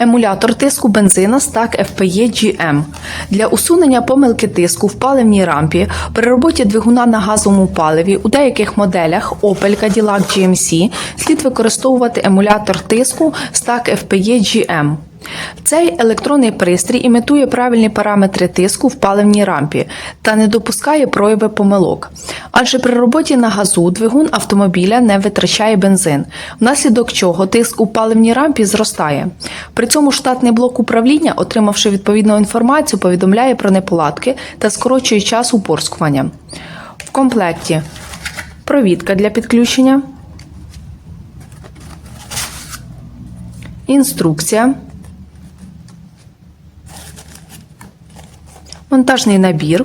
Емулятор тиску бензина STAC FPE GM. Для усунення помилки тиску в паливній рампі при роботі двигуна на газовому паливі у деяких моделях Opel Cadillac GMC слід використовувати емулятор тиску STAC FPE GM. Цей електронний пристрій імітує правильні параметри тиску в паливній рампі та не допускає прояви помилок. Адже при роботі на газу двигун автомобіля не витрачає бензин, внаслідок чого тиск у паливній рампі зростає. При цьому штатний блок управління, отримавши відповідну інформацію, повідомляє про неполадки та скорочує час упорскування. В комплекті провідка для підключення, інструкція. Монтажний набір.